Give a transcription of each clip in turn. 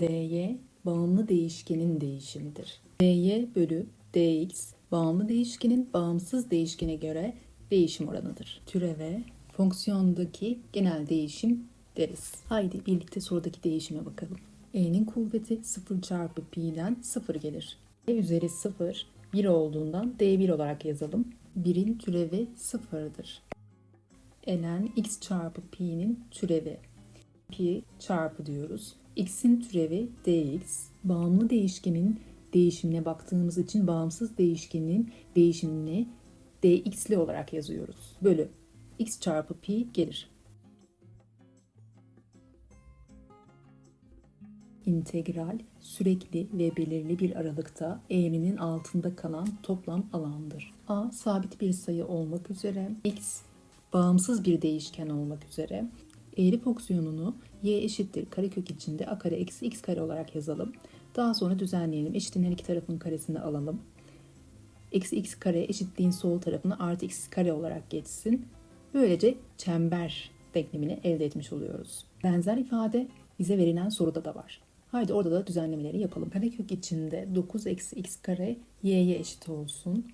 dy bağımlı değişkenin değişimidir. dy bölü dx bağımlı değişkenin bağımsız değişkene göre değişim oranıdır. Türeve fonksiyondaki genel değişim deriz. Haydi birlikte sorudaki değişime bakalım. e'nin kuvveti 0 çarpı pi'den 0 gelir. e üzeri 0 1 olduğundan d1 olarak yazalım. 1'in türevi 0'dır. ln x çarpı pi'nin türevi pi çarpı diyoruz. x'in türevi dx. Bağımlı değişkenin değişimine baktığımız için bağımsız değişkenin değişimini dx'li olarak yazıyoruz. Bölü x çarpı pi gelir. İntegral sürekli ve belirli bir aralıkta eğrinin altında kalan toplam alandır. A sabit bir sayı olmak üzere x bağımsız bir değişken olmak üzere eğri fonksiyonunu y eşittir karekök içinde a kare eksi x kare olarak yazalım. Daha sonra düzenleyelim. Eşitliğin her iki tarafın karesini alalım. Eksi x kare eşitliğin sol tarafına artı x kare olarak geçsin. Böylece çember denklemini elde etmiş oluyoruz. Benzer ifade bize verilen soruda da var. Haydi orada da düzenlemeleri yapalım. Karekök içinde 9 eksi x kare y'ye eşit olsun.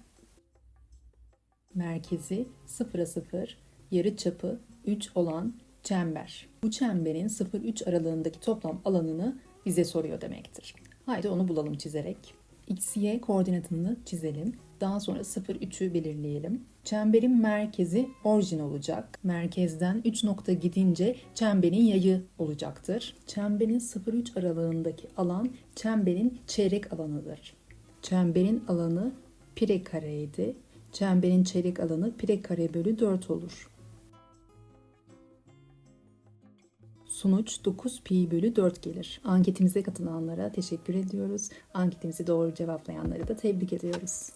Merkezi 0'a 0, yarı çapı 3 olan çember. Bu çemberin 0-3 aralığındaki toplam alanını bize soruyor demektir. Haydi onu bulalım çizerek. X, Y koordinatını çizelim. Daha sonra 0-3'ü belirleyelim. Çemberin merkezi orijin olacak. Merkezden 3 nokta gidince çemberin yayı olacaktır. Çemberin 0-3 aralığındaki alan çemberin çeyrek alanıdır. Çemberin alanı pire kareydi. Çemberin çeyrek alanı pire kare bölü 4 olur. Sonuç 9 pi bölü 4 gelir. Anketimize katılanlara teşekkür ediyoruz. Anketimizi doğru cevaplayanları da tebrik ediyoruz.